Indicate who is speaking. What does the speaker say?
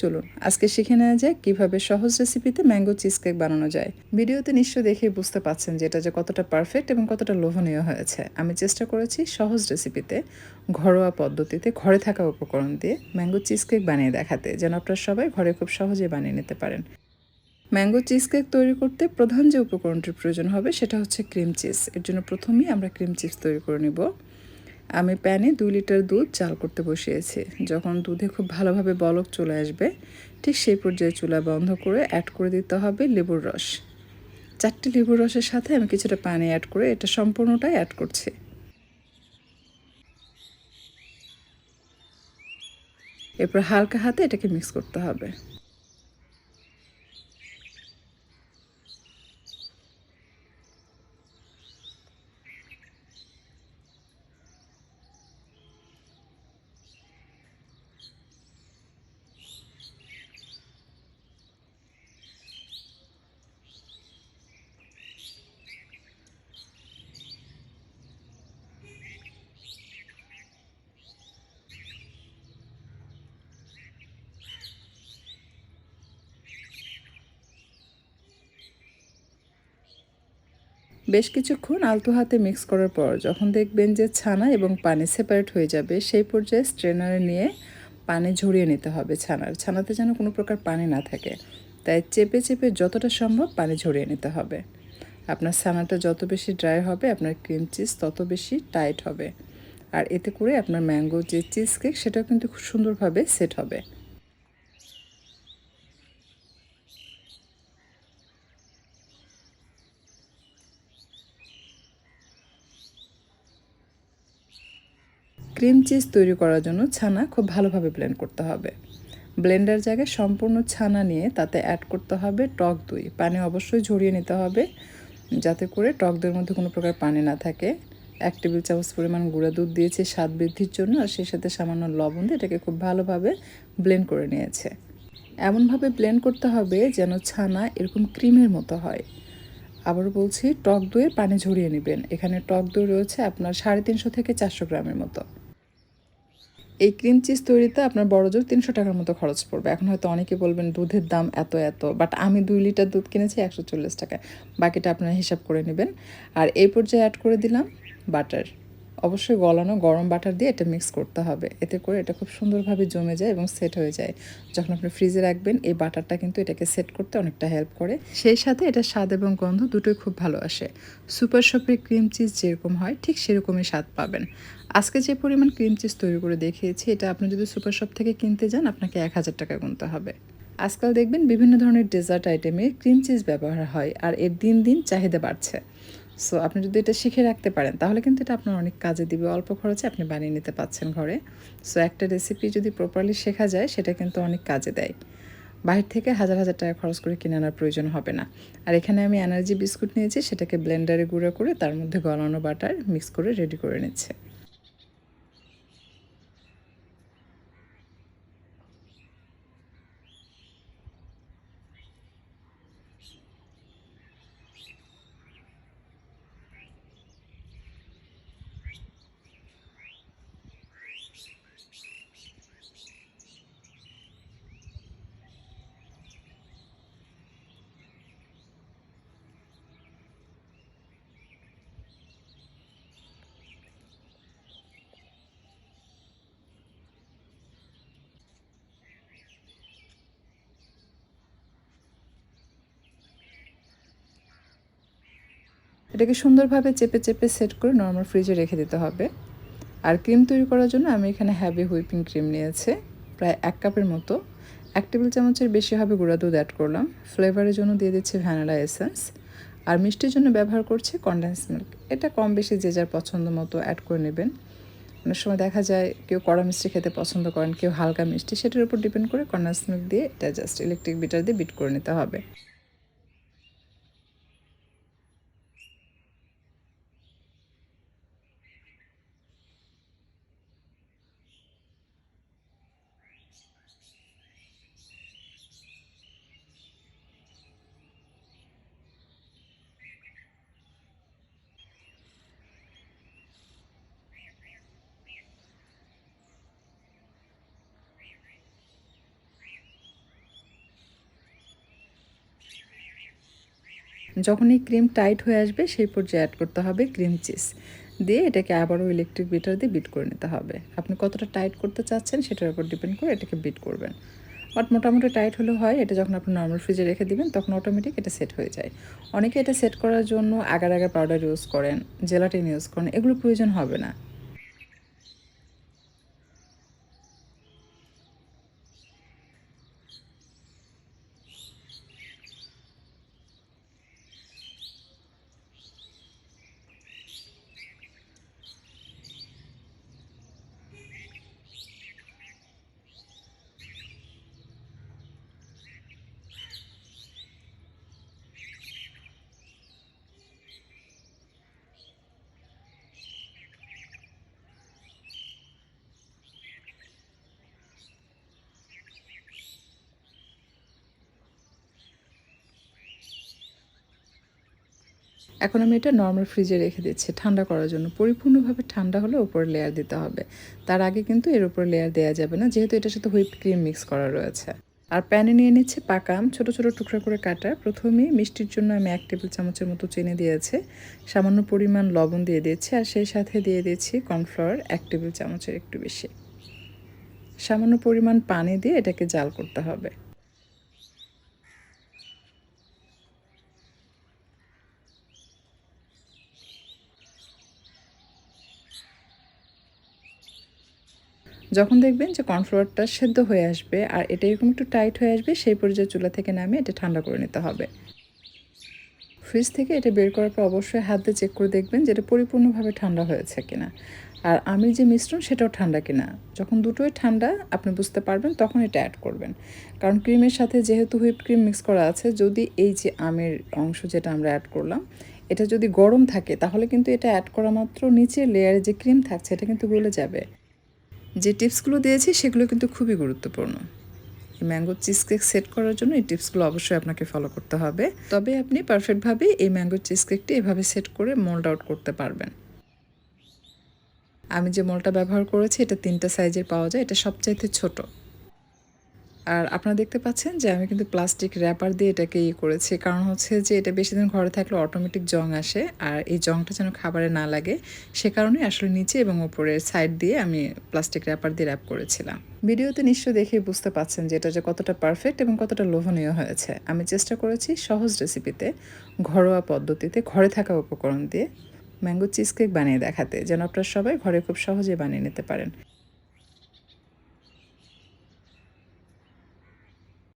Speaker 1: চলুন, আজকে শিখে নেওয়া যায় কীভাবে সহজ রেসিপিতে ম্যাঙ্গো চিজ কেক বানানো যায়। ভিডিওতে নিশ্চয়ই দেখেই বুঝতে পাচ্ছেন যে এটা যে কতটা পারফেক্ট এবং কতটা লোভনীয় হয়েছে। আমি চেষ্টা করেছি সহজ রেসিপিতে ঘরোয়া পদ্ধতিতে, ঘরে থাকা উপকরণ দিয়ে ম্যাঙ্গো চিজ কেক বানিয়ে দেখাতে, যেন আপনারা সবাই ঘরে খুব সহজে বানিয়ে নিতে পারেন। ম্যাঙ্গো চিজ কেক তৈরি করতে প্রধান যে উপকরণটির প্রয়োজন হবে, সেটা হচ্ছে ক্রিম চিজ এর জন্য প্রথমেই আমরা ক্রিম চিজ তৈরি করে নিব। আমি প্যানে দুই লিটার দুধ চাল করতে বসিয়েছি। যখন দুধে খুব ভালোভাবে বলক চলে আসবে, ঠিক সেই পর্যায়ে চুলা বন্ধ করে অ্যাড করে দিতে হবে লেবুর রস। চারটি লেবুর রসের সাথে আমি কিছুটা পানি অ্যাড করে এটা সম্পূর্ণটাই অ্যাড করছি। এরপর হালকা হাতে এটাকে মিক্স করতে হবে। বেশ কিছুক্ষণ আলতো হাতে মিক্স করার পর যখন দেখবেন যে ছানা এবং পানি সেপারেট হয়ে যাবে, সেই পর্যায়ে স্ট্রেনারে নিয়ে পানি ঝরিয়ে নিতে হবে ছানার। ছানাতে যেন কোনো প্রকার পানি না থাকে। তাই চেপে চেপে যতটা সম্ভব পানি ঝরিয়ে নিতে হবে। আপনার ছানাটা যত বেশি ড্রাই হবে, আপনার ক্রিম চিজ তত বেশি টাইট হবে। আর এতে করে আপনার ম্যাঙ্গো যে চিজ কেক সেটাও কিন্তু খুব সুন্দরভাবে সেট হবে। ক্রিম চিজ তৈরি করার জন্য ছানা খুব ভালোভাবে ব্লেন্ড করতে হবে। ব্লেন্ডার জায়গায় সম্পূর্ণ ছানা নিয়ে তাতে অ্যাড করতে হবে টক দই। পানি অবশ্যই ঝরিয়ে নিতে হবে, যাতে করে টক দইয়ের মধ্যে কোনো প্রকার পানি না থাকে। এক টেবিল চামচ পরিমাণ গুঁড়া দুধ দিয়েছে স্বাদ বৃদ্ধির জন্য, আর সেই সাথে সামান্য লবণ দিয়ে এটাকে খুব ভালোভাবে ব্লেন্ড করে নিয়েছে। এমনভাবে ব্লেন্ড করতে হবে যেন ছানা এরকম ক্রিমের মতো হয়। আবার বলছি, টক দইয়ের পানি ঝরিয়ে নেবেন। এখানে টক দই রয়েছে আপনার সাড়ে তিনশো থেকে চারশো গ্রামের মতো। এই ক্রিম চিজ তৈরিতে আপনার বড় জোর তিনশো টাকার মতো খরচ পড়বে। এখন হয়তো অনেকে বলবেন, দুধের দাম এত এত। বাট আমি দুই লিটার দুধ কিনেছি একশো চল্লিশ টাকায়। বাকিটা আপনারা হিসাব করে নেবেন। আর এই পর্যায়ে অ্যাড করে দিলাম বাটার অবশ্যই গলানো গরম বাটার দিয়ে এটা মিক্স করতে হবে। এতে করে এটা খুব সুন্দরভাবে জমে যায় এবং সেট হয়ে যায়। যখন আপনি ফ্রিজে রাখবেন, এই বাটারটা কিন্তু এটাকে সেট করতে অনেকটা হেল্প করে। সেই সাথে এটা স্বাদ এবং গন্ধ দুটোই খুব ভালো আসে। সুপার শপের ক্রিম চিজ যেরকম হয়, ঠিক সেরকমই স্বাদ পাবেন। আজকে যে পরিমাণ ক্রিম চিজ তৈরি করে দেখিয়েছি, এটা আপনি যদি সুপার শপ থেকে কিনতে যান, আপনাকে এক হাজার টাকা গুনতে হবে। আজকাল দেখবেন বিভিন্ন ধরনের ডেজার্ট আইটেমে ক্রিম চিজ ব্যবহার হয়, আর এর দিন দিন চাহিদা বাড়ছে। সো আপনি যদি এটা শিখে রাখতে পারেন, তাহলে কিন্তু এটা আপনার অনেক কাজে দিবে। অল্প খরচে আপনি বানিয়ে নিতে পাচ্ছেন ঘরে। সো একটা রেসিপি যদি প্রপারলি শেখা যায়, সেটা কিন্তু অনেক কাজে দেয়। বাইরে থেকে হাজার হাজার টাকা খরচ করে কিনে আনার প্রয়োজন হবে না। আর এখানে আমি এনার্জি বিস্কুট নিয়েছি, সেটাকে ব্লেন্ডারে গুঁড়ো করে তার মধ্যে গলানো বাটার মিক্স করে রেডি করে নিচ্ছে। এটাকে সুন্দরভাবে চেপে চেপে সেট করে নর্মাল ফ্রিজে রেখে দিতে হবে। আর ক্রিম তৈরি করার জন্য আমি এখানে হ্যাভি হুইপিং ক্রিম নিয়েছি, প্রায় এক কাপের মতো। এক টেবিল চামচের বেশি হবে গুঁড়া দুধ অ্যাড করলাম। ফ্লেভারের জন্য দিয়ে দিচ্ছি ভ্যানিলা এসেন্স আর মিষ্টির জন্য ব্যবহার করছি কন্ডেন্স মিল্ক এটা কম বেশি যে যার পছন্দ মতো অ্যাড করে নেবেন। অনেক সময় দেখা যায় কেউ কড়া মিষ্টি খেতে পছন্দ করেন, কেউ হালকা মিষ্টি। সেটার উপর ডিপেন্ড করে কন্ডেন্স মিল্ক দিয়ে এটা জাস্ট ইলেকট্রিক বিটার দিয়ে বিট করে নিতে হবে। যখন এই ক্রিম টাইট হয়ে আসবে, সেই পর্যায়ে অ্যাড করতে হবে ক্রিম চিজ দিয়ে এটাকে আবারও ইলেকট্রিক বিটার দিয়ে বিট করে নিতে হবে। আপনি কতটা টাইট করতে চাচ্ছেন সেটার উপর ডিপেন্ড করে এটাকে বিট করবেন। বাট মোটামুটি টাইট হলেও হয়, এটা যখন আপনি নর্মাল ফ্রিজে রেখে দিবেন, তখন অটোমেটিক এটা সেট হয়ে যায়। অনেকে এটা সেট করার জন্য আগার আগার পাউডার ইউজ করেন জেলাটিন ইউজ করেন, এগুলো প্রয়োজন হবে না। এখন আমি এটা নর্মাল ফ্রিজে রেখে দিচ্ছি। ঠান্ডা করার জন্য। পরিপূর্ণভাবে ঠান্ডা হলে ওপরে লেয়ার দিতে হবে। তার আগে কিন্তু এর উপরে লেয়ার দেওয়া যাবে না, যেহেতু এটার সাথে হুইপ ক্রিম মিক্স করা রয়েছে। আর প্যানে নিয়ে নিচ্ছে পাকা আম। ছোটো ছোটো টুকরা করে কাটা। প্রথমেই মিষ্টির জন্য আমি এক টেবিল চামচের মতো চিনি দিয়েছি। সামান্য পরিমাণ লবণ দিয়ে দিয়েছি। আর সেই সাথে দিয়ে দিয়েছি কর্নফ্লাওয়ার এক টেবিল চামচের একটু বেশি। সামান্য পরিমাণ পানি দিয়ে এটাকে জাল করতে হবে। যখন দেখবেন যে কর্নফ্লাওয়ারটা সেদ্ধ হয়ে আসবে আর এটা এরকম একটু টাইট হয়ে আসবে, সেই পর্যায়ে চুলা থেকে নামিয়ে এটা ঠান্ডা করে নিতে হবে। ফ্রিজ থেকে এটা বের করার পর অবশ্যই হাত দিয়ে চেক করে দেখবেন যে এটা পরিপূর্ণভাবে ঠান্ডা হয়েছে কিনা। আর আমের যে মিশ্রণ সেটাও ঠান্ডা কিনা। যখন দুটোই ঠান্ডা, আপনি বুঝতে পারবেন, তখন এটা অ্যাড করবেন। কারণ ক্রিমের সাথে যেহেতু হুইপ ক্রিম মিক্স করা আছে, যদি এই যে আমের অংশ যেটা আমরা অ্যাড করলাম, এটা যদি গরম থাকে, তাহলে কিন্তু এটা অ্যাড করা মাত্র নিচের লেয়ারে যে ক্রিম থাকছে, এটা কিন্তু গলে যাবে। যে টিপসগুলো দিয়েছি সেগুলো কিন্তু খুবই গুরুত্বপূর্ণ। এই ম্যাঙ্গো চিজ কেক সেট করার জন্য এই টিপসগুলো অবশ্যই আপনাকে ফলো করতে হবে। তবে আপনি পারফেক্টভাবে এই ম্যাঙ্গো চিজ কেকটি এভাবে সেট করে মোল্ড আউট করতে পারবেন। আমি যে মোলটা ব্যবহার করেছি, এটা তিনটা সাইজের পাওয়া যায়, এটা সবচাইতে ছোট। আর আপনারা দেখতে পাচ্ছেন যে আমি কিন্তু প্লাস্টিক র্যাপার দিয়ে এটাকে ইয়ে করেছি। কারণ হচ্ছে যে এটা বেশি দিন ঘরে থাকলে অটোমেটিক জং আসে আর এই জংটা যেন খাবারে না লাগে, সে কারণে আসলে নিচে এবং উপরের সাইড দিয়ে আমি প্লাস্টিক র্যাপার দিয়ে র্যাপ করেছিলাম। ভিডিওতে নিশ্চয়ই দেখেই বুঝতে পাচ্ছেন যে এটা যে কতটা পারফেক্ট এবং কতটা লোভনীয় হয়েছে। আমি চেষ্টা করেছি সহজ রেসিপিতে ঘরোয়া পদ্ধতিতে, ঘরে থাকা উপকরণ দিয়ে ম্যাঙ্গো চিজ কেক বানিয়ে দেখাতে, যেন আপনারা সবাই ঘরে খুব সহজে বানিয়ে নিতে পারেন।